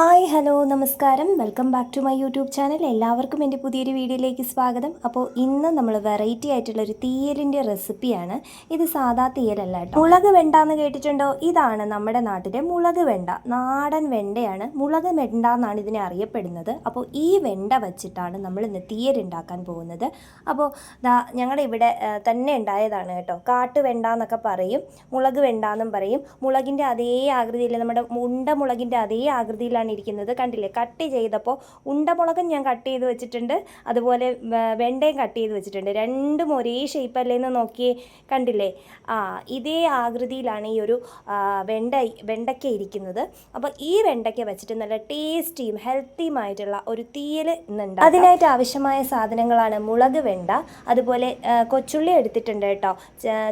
Hi hello നമസ്കാരം. Welcome back to my YouTube channel. എല്ലാവർക്കും എന്റെ പുതിയൊരു വീഡിയോയിലേക്ക് സ്വാഗതം. അപ്പോൾ ഇന്ന് നമ്മൾ വെറൈറ്റി ആയിട്ടുള്ള ഒരു തീയലിന്റെ റെസിപ്പിയാണ്. ഇത് സാധാ തീയലല്ല കേട്ടോ. മുളക് വെണ്ട എന്ന് കേട്ടിട്ടുണ്ടോ? ഇതാണ് നമ്മുടെ നാട്ടിലെ മുളക് വെണ്ട. നാടൻ വെണ്ടയാണ്. മുളക് വെണ്ട എന്നാണ് ഇതിനെ അറിയപ്പെടുന്നത്. അപ്പോൾ ഈ വെണ്ട വച്ചിട്ടാണ് നമ്മൾ ഇന്ന് തീയൽ ഉണ്ടാക്കാൻ പോകുന്നത്. അപ്പോൾ ദാ ഞങ്ങളുടെ ഇവിടെ തന്നെ ഉണ്ടായതാണ് കേട്ടോ. കാട്ടു വെണ്ട എന്നൊക്കെ പറയും. മുളക് വെണ്ട എന്നും പറയും. മുളകിന്റെ അതേ ആകൃതിയിൽ നമ്മുടെ ഉണ്ട മുളകിന്റെ അതേ ആകൃതിയിലാണ് ഇരിക്കുന്നത്. കണ്ടില്ലേ? കട്ട് ചെയ്തപ്പോൾ ഉണ്ടമുളകും ഞാൻ കട്ട് ചെയ്ത് വെച്ചിട്ടുണ്ട്. അതുപോലെ വെണ്ടയും കട്ട് ചെയ്ത് വെച്ചിട്ടുണ്ട്. രണ്ടും ഒരേ ഷേപ്പല്ലേ എന്ന് നോക്കിയേ കണ്ടില്ലേ? ആ ഇതേ ആകൃതിയിലാണ് ഈ ഒരു വെണ്ട വെണ്ടയ്ക്ക ഇരിക്കുന്നത്. അപ്പോൾ ഈ വെണ്ടയ്ക്ക വെച്ചിട്ട് നല്ല ടേസ്റ്റിയും ഹെൽത്തിയുമായിട്ടുള്ള ഒരു തീയൽ ഇന്നുണ്ട് അതിനായിട്ട് ആവശ്യമായ സാധനങ്ങളാണ് മുളക് വെണ്ട അതുപോലെ കൊച്ചുള്ളി എടുത്തിട്ടുണ്ട് കേട്ടോ.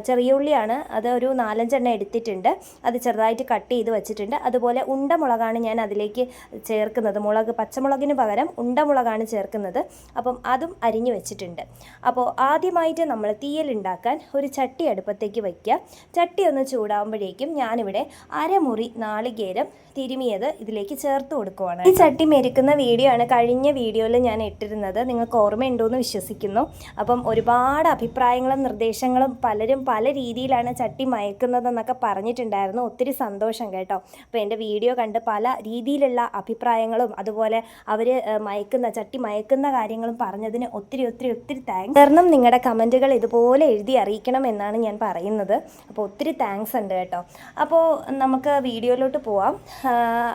ചെറിയ ഉള്ളിയാണ്. അത് ഒരു നാലഞ്ചെണ്ണം എടുത്തിട്ടുണ്ട്. അത് ചെറുതായിട്ട് കട്ട് ചെയ്ത് വെച്ചിട്ടുണ്ട്. അതുപോലെ ഉണ്ടമുളകാണ് ഞാൻ അതിലേക്ക് ചേർക്കുന്നത്. മുളക് പച്ചമുളകിന് പകരം ഉണ്ടമുളകാണ് ചേർക്കുന്നത്. അപ്പം അതും അരിഞ്ഞു വെച്ചിട്ടുണ്ട്. അപ്പോൾ ആദ്യമായിട്ട് നമ്മൾ തീയൽ ഉണ്ടാക്കാൻ ഒരു ചട്ടി അടുപ്പത്തേക്ക് വയ്ക്കുക ചട്ടി ഒന്ന് ചൂടാകുമ്പോഴേക്കും ഞാനിവിടെ അരമുറി നാളികേരം തിരുമിയത് ഇതിലേക്ക് ചേർത്ത് കൊടുക്കുവാണ്. ഈ ചട്ടി മെരുക്കുന്ന വീഡിയോ ആണ് കഴിഞ്ഞ വീഡിയോയിൽ ഞാൻ ഇട്ടിരുന്നത്. നിങ്ങൾക്ക് ഓർമ്മയുണ്ടോ എന്ന് വിശ്വസിക്കുന്നു. അപ്പം ഒരുപാട് അഭിപ്രായങ്ങളും നിർദ്ദേശങ്ങളും പലരും പല രീതിയിലാണ് ചട്ടി മയക്കുന്നതെന്നൊക്കെ പറഞ്ഞിട്ടുണ്ടായിരുന്നു. ഒത്തിരി സന്തോഷം കേട്ടോ. അപ്പോൾ എന്റെ വീഡിയോ കണ്ട് പല രീതിയിലുള്ള അഭിപ്രായങ്ങളും അതുപോലെ അവർ മയക്കുന്ന ചട്ടി മയക്കുന്ന കാര്യങ്ങളും പറഞ്ഞതിന് ഒത്തിരി ഒത്തിരി ഒത്തിരി താങ്ക്സ് കാരണം നിങ്ങളുടെ കമന്റുകൾ ഇതുപോലെ എഴുതി അറിയിക്കണം എന്നാണ് ഞാൻ പറയുന്നത്. അപ്പോൾ ഒത്തിരി താങ്ക്സ് ഉണ്ട് കേട്ടോ. അപ്പോൾ നമുക്ക് വീഡിയോയിലോട്ട് പോവാം.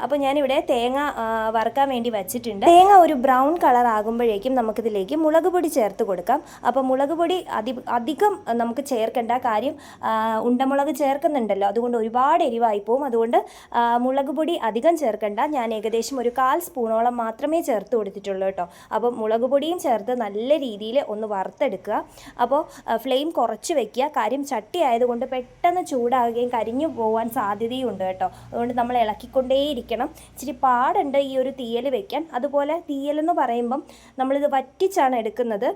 അപ്പോൾ ഞാനിവിടെ തേങ്ങ വറുക്കാൻ വേണ്ടി വെച്ചിട്ടുണ്ട്. തേങ്ങ ഒരു ബ്രൗൺ കളർ ആകുമ്പോഴേക്കും നമുക്കിതിലേക്ക് മുളക് പൊടി ചേർത്ത് കൊടുക്കാം. അപ്പോൾ മുളക് പൊടി അതി അധികം നമുക്ക് ചേർക്കേണ്ട കാര്യം ഉണ്ടമുളക് ചേർക്കുന്നുണ്ടല്ലോ. അതുകൊണ്ട് ഒരുപാട് എരിവായി പോവും. അതുകൊണ്ട് മുളക് പൊടി അധികം ചേർക്കണ്ട. ഞാൻ ഏകദേശം ഒരു കാൽ സ്പൂണോളം മാത്രമേ ചേർത്ത് കൊടുത്തിട്ടുള്ളൂ കേട്ടോ. അപ്പോൾ മുളക് പൊടിയും ചേർത്ത് നല്ല രീതിയിൽ ഒന്ന് വറുത്തെടുക്കുക. അപ്പോൾ ഫ്ലെയിം കുറച്ച് വെക്കുക. കാര്യം ചട്ടി ആയതുകൊണ്ട് പെട്ടെന്ന് ചൂടാകുകയും കരിഞ്ഞു പോകാൻ സാധ്യതയുണ്ട് കേട്ടോ. അതുകൊണ്ട് നമ്മൾ ഇളക്കിക്കൊണ്ടേയിരിക്കണം. ഇച്ചിരി പാടുണ്ട് ഈ ഒരു തീയൽ വെക്കാൻ. അതുപോലെ തീയലെന്ന് പറയുമ്പം നമ്മളിത് വറ്റിച്ചാണ് എടുക്കുന്നത്.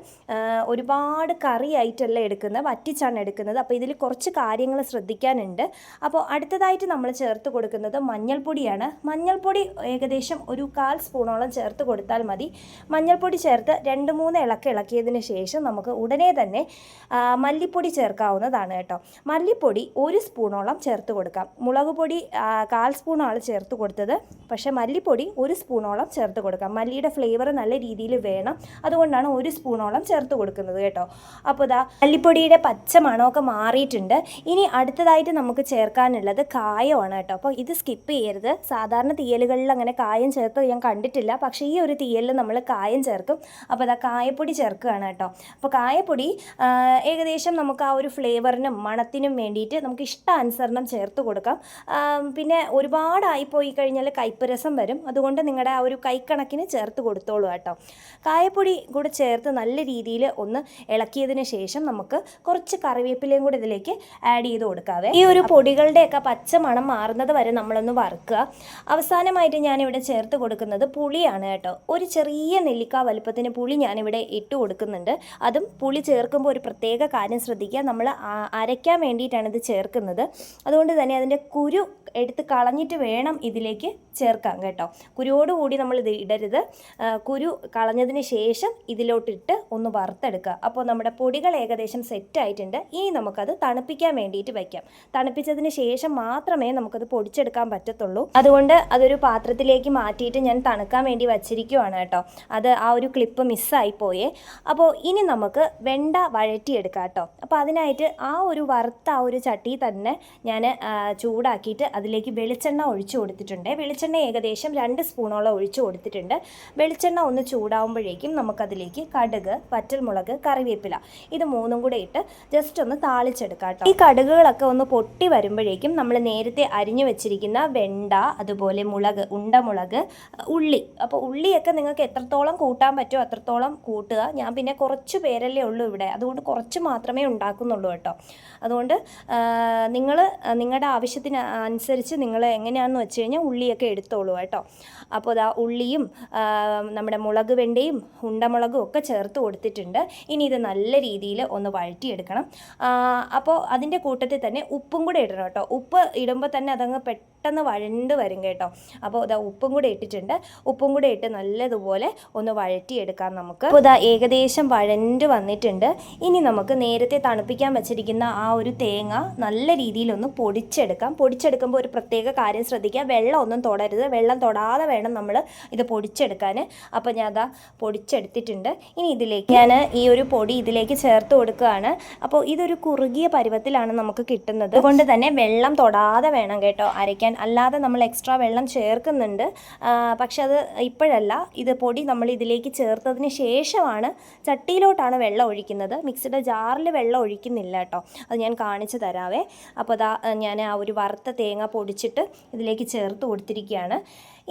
ഒരുപാട് കറി ആയിട്ടല്ല എടുക്കുന്നത്. വറ്റിച്ചാണ് എടുക്കുന്നത്. അപ്പോൾ ഇതിൽ കുറച്ച് കാര്യങ്ങൾ ശ്രദ്ധിക്കാനുണ്ട്. അപ്പോൾ അടുത്തതായിട്ട് നമ്മൾ ചേർത്ത് കൊടുക്കുന്നത് മഞ്ഞൾപ്പൊടിയാണ്. മഞ്ഞൾപ്പൊടി ഏകദേശം ഒരു കാൽ സ്പൂണോളം ചേർത്ത് കൊടുത്താൽ മതി. മഞ്ഞൾപ്പൊടി ചേർത്ത് രണ്ട് മൂന്ന് ഇളക്ക് ഇളക്കിയതിന് ശേഷം നമുക്ക് ഉടനെ തന്നെ മല്ലിപ്പൊടി ചേർക്കാവുന്നതാണ് കേട്ടോ. മല്ലിപ്പൊടി ഒരു സ്പൂണോളം ചേർത്ത് കൊടുക്കാം. മുളക് പൊടി കാൽ സ്പൂണാണ് ചേർത്ത് കൊടുത്തത്. പക്ഷേ മല്ലിപ്പൊടി ഒരു സ്പൂണോളം ചേർത്ത് കൊടുക്കാം. മല്ലിയുടെ ഫ്ലേവർ നല്ല രീതിയിൽ വേണം. അതുകൊണ്ടാണ് ഒരു സ്പൂണോളം ചേർത്ത് കൊടുക്കുന്നത് കേട്ടോ. അപ്പോൾ ഇതാ മല്ലിപ്പൊടിയുടെ പച്ച മണമൊക്കെ മാറിയിട്ടുണ്ട്. ഇനി അടുത്തതായിട്ട് നമുക്ക് ചേർക്കാനുള്ളത് കായമാണ് കേട്ടോ. അപ്പോൾ ഇത് സ്കിപ്പ് ചെയ്യരുത്. സാധാരണ തീയലുകളിൽ അങ്ങനെ കായം ചേർത്ത് ഞാൻ കണ്ടിട്ടില്ല. പക്ഷേ ഈ ഒരു തീയലിൽ നമ്മൾ കായം ചേർക്കും. അപ്പോൾ അതാ കായപ്പൊടി ചേർക്കുകയാണ് കേട്ടോ. അപ്പോൾ കായപ്പൊടി ഏകദേശം നമുക്ക് ആ ഒരു ഫ്ലേവറിനും മണത്തിനും വേണ്ടിയിട്ട് നമുക്ക് ഇഷ്ടാനുസരണം ചേർത്ത് കൊടുക്കാം. പിന്നെ ഒരുപാടായി പോയി കഴിഞ്ഞാൽ കൈപ്പരസം രസം വരും. അതുകൊണ്ട് നിങ്ങളുടെ ആ ഒരു കൈക്കണക്കിന് ചേർത്ത് കൊടുത്തോളൂ കേട്ടോ. കായപ്പൊടി കൂടെ ചേർത്ത് നല്ല രീതിയിൽ ഒന്ന് ഇളക്കിയതിന് ശേഷം നമുക്ക് കുറച്ച് കറിവേപ്പിലയും കൂടെ ഇതിലേക്ക് ആഡ് ചെയ്ത് കൊടുക്കാവേ. ഈ ഒരു പൊടികളുടെയൊക്കെ പച്ച മണം മാറുന്നത് വരെ നമ്മളൊന്ന് വറുക്കുക. അവസാനമായിട്ട് ഞാനിവിടെ ചേർത്ത് കൊടുക്കുന്നത് പുളിയാണ് കേട്ടോ. ഒരു ചെറിയ നെല്ലിക്ക വലുപ്പത്തിന് പുളി ഞാനിവിടെ ഇട്ട് കൊടുക്കുന്നുണ്ട്. അതും പുളി ചേർക്കുമ്പോൾ ഒരു പ്രത്യേക കാര്യം ശ്രദ്ധിക്കുക. നമ്മൾ അരയ്ക്കാൻ വേണ്ടിയിട്ടാണ് ഇത് ചേർക്കുന്നത്. അതുകൊണ്ട് തന്നെ അതിന്റെ കുരു എടുത്ത് കളഞ്ഞിട്ട് വേണം ഇതിലേക്ക് ചേർക്കാൻ കേട്ടോ. കുരുവോടുകൂടി നമ്മൾ ഇത് ഇടരുത്. കുരു കളഞ്ഞതിന് ശേഷം ഇതിലോട്ടിട്ട് ഒന്ന് വറുത്തെടുക്കുക. അപ്പോൾ നമ്മുടെ പൊടികൾ ഏകദേശം സെറ്റ് ആയിട്ടുണ്ട്. ഇനി നമുക്കത് തണുപ്പിക്കാൻ വേണ്ടിയിട്ട് വയ്ക്കാം തണുപ്പിച്ചതിന് ശേഷം മാത്രമേ നമുക്കത് പൊടിച്ചെടുക്കാൻ പറ്റത്തുള്ളൂ. അതുകൊണ്ട് അതൊരു പാത്രത്തിലേക്ക് മാറ്റിയിട്ട് ഞാൻ തണുക്കാൻ വേണ്ടി വച്ചിരിക്കുവാണ് കേട്ടോ. അത് ആ ഒരു ക്ലിപ്പ് മിസ്സായി പോയേ. അപ്പോൾ ഇനി നമുക്ക് വെണ്ട വഴറ്റിയെടുക്കാം കേട്ടോ. അപ്പോൾ അതിനായിട്ട് ആ ഒരു വറുത്ത ആ ഒരു ചട്ടി തന്നെ ഞാൻ ചൂടാക്കിയിട്ട് അതിലേക്ക് വെളിച്ചെണ്ണ ഒഴിച്ചു കൊടുത്തിട്ടുണ്ട്. വെളിച്ചെണ്ണ ഏകദേശം രണ്ട് സ്പൂണോളം ഒഴിച്ചു കൊടുത്തിട്ടുണ്ട്. വെളിച്ചെണ്ണ ഒന്ന് ചൂടാവുമ്പോഴേക്കും നമുക്കതിലേക്ക് കടുക് വറ്റൽമുളക് കറിവേപ്പില ഇത് മൂന്നും കൂടെ ഇട്ട് ജസ്റ്റ് ഒന്ന് താളിച്ചെടുക്കാം കേട്ടോ. ഈ കടുകുകളൊക്കെ ഒന്ന് പൊട്ടി വരുമ്പോഴേക്കും നമ്മൾ നേരത്തെ അരിഞ്ഞു വെച്ചിരിക്കുന്ന വെണ്ട അതുപോലെ മുളക് ഉണ്ടമുളക് ഉള്ളി. അപ്പോൾ ഉള്ളിയൊക്കെ നിങ്ങൾക്ക് എത്രത്തോളം കൂട്ടാൻ പറ്റുമോ അത്രത്തോളം കൂട്ടുക. ഞാൻ പിന്നെ കുറച്ച് പേരല്ലേ ഉള്ളൂ ഇവിടെ. അതുകൊണ്ട് കുറച്ച് മാത്രമേ ഉണ്ടാക്കുന്നുള്ളൂ കേട്ടോ. അതുകൊണ്ട് നിങ്ങൾ നിങ്ങളുടെ ആവശ്യത്തിന് അനുസരിച്ച് നിങ്ങൾ എങ്ങനെയാണെന്ന് വെച്ച് കഴിഞ്ഞാൽ ഉള്ളിയൊക്കെ എടുത്തോളൂ കേട്ടോ. അപ്പോൾ ഇതാ ഉള്ളിയും നമ്മുടെ മുളക് വെണ്ടയും ഉണ്ടമുളകും ഒക്കെ ചേർത്ത് കൊടുത്തിട്ടുണ്ട്. ഇനി ഇത് നല്ല രീതിയിൽ ഒന്ന് വഴറ്റിയെടുക്കണം. അപ്പോൾ അതിന്റെ കൂട്ടത്തിൽ തന്നെ ഉപ്പും കൂടെ ഇടണം കേട്ടോ. ഉപ്പ് ഇടുമ്പോൾ തന്നെ അതങ്ങ് പെട്ടെന്ന് പെട്ടെന്ന് വഴണ്ട് വരും കേട്ടോ. അപ്പോൾ ഇതാ ഉപ്പും കൂടെ ഇട്ടിട്ടുണ്ട്. ഉപ്പും കൂടെ ഇട്ട് നല്ലതുപോലെ ഒന്ന് വഴറ്റിയെടുക്കാം നമുക്ക്. അപ്പോൾ ഇതാ ഏകദേശം വഴണ്ട് വന്നിട്ടുണ്ട്. ഇനി നമുക്ക് നേരത്തെ തണുപ്പിക്കാൻ വെച്ചിരിക്കുന്ന ആ ഒരു തേങ്ങ നല്ല രീതിയിലൊന്ന് പൊടിച്ചെടുക്കാം. പൊടിച്ചെടുക്കുമ്പോൾ ഒരു പ്രത്യേക കാര്യം ശ്രദ്ധിക്കുക. വെള്ളം ഒന്നും തൊടരുത്. വെള്ളം തൊടാതെ വേണം നമ്മൾ ഇത് പൊടിച്ചെടുക്കാൻ അപ്പോൾ ഞാൻ അതാ പൊടിച്ചെടുത്തിട്ടുണ്ട്. ഇനി ഇതിലേക്ക് ഞാൻ ഈ ഒരു പൊടി ഇതിലേക്ക് ചേർത്ത് കൊടുക്കുകയാണ്. അപ്പോൾ ഇതൊരു കുറുകിയ പരുവത്തിലാണ് നമുക്ക് കിട്ടുന്നത്. അതുകൊണ്ട് തന്നെ വെള്ളം തൊടാതെ വേണം കേട്ടോ അരയ്ക്കാൻ അല്ലാതെ നമ്മൾ എക്സ്ട്രാ വെള്ളം ചേർക്കുന്നുണ്ട്. പക്ഷെ അത് ഇപ്പോഴല്ല. ഇത് പൊടി നമ്മൾ ഇതിലേക്ക് ചേർത്തതിന് ശേഷമാണ് ചട്ടിയിലോട്ടാണ് വെള്ളം ഒഴിക്കുന്നത്. മിക്സിയുടെ ജാറിൽ വെള്ളം ഒഴിക്കുന്നില്ല കേട്ടോ. അത് ഞാൻ കാണിച്ചു തരാവേ. അപ്പോൾ അതാ ഞാൻ ആ ഒരു വറുത്ത തേങ്ങ പൊടിച്ചിട്ട് ഇതിലേക്ക് ചേർത്ത് കൊടുത്തിരിക്കുകയാണ്.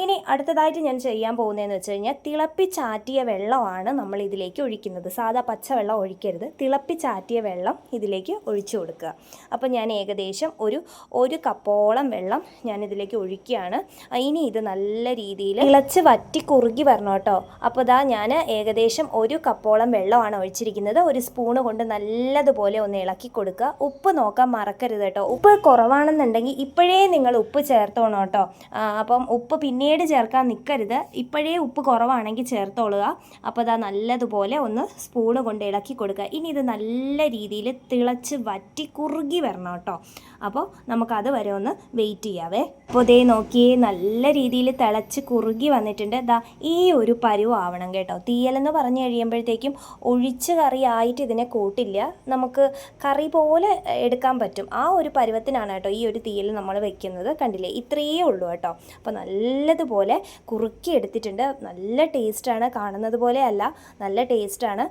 ഇനി അടുത്തതായിട്ട് ഞാൻ ചെയ്യാൻ പോകുന്നതെന്ന് വെച്ച് കഴിഞ്ഞാൽ തിളപ്പിച്ചാറ്റിയ വെള്ളമാണ് നമ്മൾ ഇതിലേക്ക് ഒഴിക്കുന്നത്. സാധാ പച്ചവെള്ളം ഒഴിക്കരുത്. തിളപ്പിച്ചാറ്റിയ വെള്ളം ഇതിലേക്ക് ഒഴിച്ചു കൊടുക്കുക. അപ്പോൾ ഞാൻ ഏകദേശം ഒരു ഒരു കപ്പോളം വെള്ളം ഞാൻ ഇതിലേക്ക് ഒഴിക്കുകയാണ്. ഇനി ഇത് നല്ല രീതിയിൽ തിളച്ച് വറ്റി കുറുകി വരണം കേട്ടോ. അപ്പോൾ ഇതാ ഞാൻ ഏകദേശം ഒരു കപ്പോളം വെള്ളമാണ് ഒഴിച്ചിരിക്കുന്നത്. ഒരു സ്പൂണ് കൊണ്ട് നല്ലതുപോലെ ഒന്ന് ഇളക്കി കൊടുക്കുക. ഉപ്പ് നോക്കാൻ മറക്കരുത് കേട്ടോ. ഉപ്പ് കുറവാണെന്നുണ്ടെങ്കിൽ ഇപ്പോഴേ നിങ്ങൾ ഉപ്പ് ചേർത്തോണം കേട്ടോ. അപ്പം ഉപ്പ് പിന്നീട് ചേർക്കാൻ നിൽക്കരുത് ഇപ്പോഴേ ഉപ്പ് കുറവാണെങ്കിൽ ചേർത്തോളുക. അപ്പോൾ അതാ നല്ലതുപോലെ ഒന്ന് സ്പൂണ് കൊണ്ട് ഇളക്കി കൊടുക്കുക. ഇനി ഇത് നല്ല രീതിയിൽ തിളച്ച് വറ്റി കുറുകി വരണം കേട്ടോ. അപ്പോൾ നമുക്കത് വരെ ഒന്ന് വെയിറ്റ് ചെയ്യാവേ. അപ്പോൾ ഇതേ നോക്കിയേ നല്ല രീതിയിൽ തിളച്ച് കുറുകി വന്നിട്ടുണ്ട്. ദാ ഈ ഒരു പരുവ് ആവണം കേട്ടോ. തീയലെന്ന് പറഞ്ഞു കഴിയുമ്പോഴത്തേക്കും ഒഴിച്ച് കറി ആയിട്ട് ഇതിനെ കൂട്ടില്ല. നമുക്ക് കറി പോലെ എടുക്കാൻ പറ്റും. ആ ഒരു പരുവത്തിനാണ് കേട്ടോ ഈ ഒരു തീയൽ നമ്മൾ വെക്കുന്നത്. കണ്ടില്ലേ? ഇത്രയേ ഉള്ളൂ കേട്ടോ. അപ്പോൾ നല്ലതുപോലെ കുറുക്കി എടുത്തിട്ടുണ്ട്. നല്ല ടേസ്റ്റാണ് കാണുന്നത് പോലെ അല്ല നല്ല ടേസ്റ്റാണ്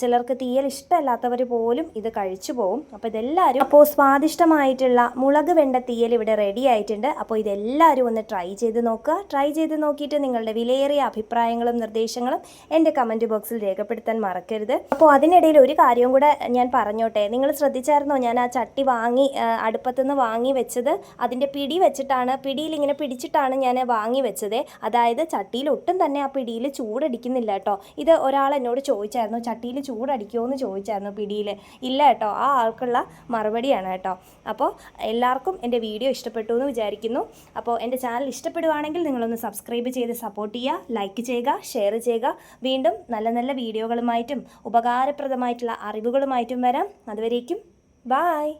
ചിലർക്ക് തീയൽ ഇഷ്ടമല്ലാത്തവർ പോലും ഇത് കഴിച്ചു പോകും. അപ്പോൾ ഇതെല്ലാവരും അപ്പോൾ സ്വാദിഷ്ടമായിട്ടുള്ള മുളക് വെണ്ട തീയൽ ഇവിടെ റെഡി ആയിട്ടുണ്ട്. അപ്പോൾ ഇതെല്ലാവരും ഒന്ന് ട്രൈ ചെയ്ത് നോക്കുക. ട്രൈ ചെയ്ത് നോക്കിയിട്ട് നിങ്ങളുടെ വിലയേറിയ അഭിപ്രായങ്ങളും നിർദ്ദേശങ്ങളും എന്റെ കമന്റ് ബോക്സിൽ രേഖപ്പെടുത്താൻ മറക്കരുത്. അപ്പോൾ അതിനിടയിൽ ഒരു കാര്യവും കൂടെ ഞാൻ പറഞ്ഞോട്ടെ. നിങ്ങൾ ശ്രദ്ധിച്ചായിരുന്നോ ഞാൻ ആ ചട്ടി വാങ്ങി അടുപ്പത്തുനിന്ന് വാങ്ങി വെച്ചത്? അതിന്റെ പിടി വെച്ചിട്ടാണ് പിടിയിൽ ഇങ്ങനെ പിടിച്ചിട്ടാണ് ഞാൻ വാങ്ങി വെച്ചത്. അതായത് ചട്ടിയിൽ ഒട്ടും തന്നെ ആ പിടിയിൽ ചൂടടിക്കുന്നില്ല കേട്ടോ. ഇത് ഒരാൾ എന്നോട് ചോദിച്ചായിരുന്നു ചട്ടിയിൽ ചൂടടിക്കുമോ എന്ന് ചോദിച്ചായിരുന്നു പിടിയിൽ. ഇല്ല കേട്ടോ ആ ആൾക്കുള്ള മറുപടിയാണ് കേട്ടോ. അപ്പോൾ എല്ലാവർക്കും എന്റെ വീഡിയോ ഇഷ്ടപ്പെട്ടു എന്ന് വിചാരിക്കുന്നു. അപ്പോൾ എന്റെ ചാനൽ ഇഷ്ടപ്പെടുവാണെങ്കിൽ നിങ്ങളൊന്ന് സബ്സ്ക്രൈബ് ചെയ്ത് സപ്പോർട്ട് ചെയ്യുക ലൈക്ക് ചെയ്യുക ഷെയർ ചെയ്യുക. വീണ്ടും നല്ല നല്ല വീഡിയോകളുമായിട്ടും ഉപകാരപ്രദമായിട്ടുള്ള അറിവുകളുമായിട്ടും വരാം. അതുവരേക്കും ബായ്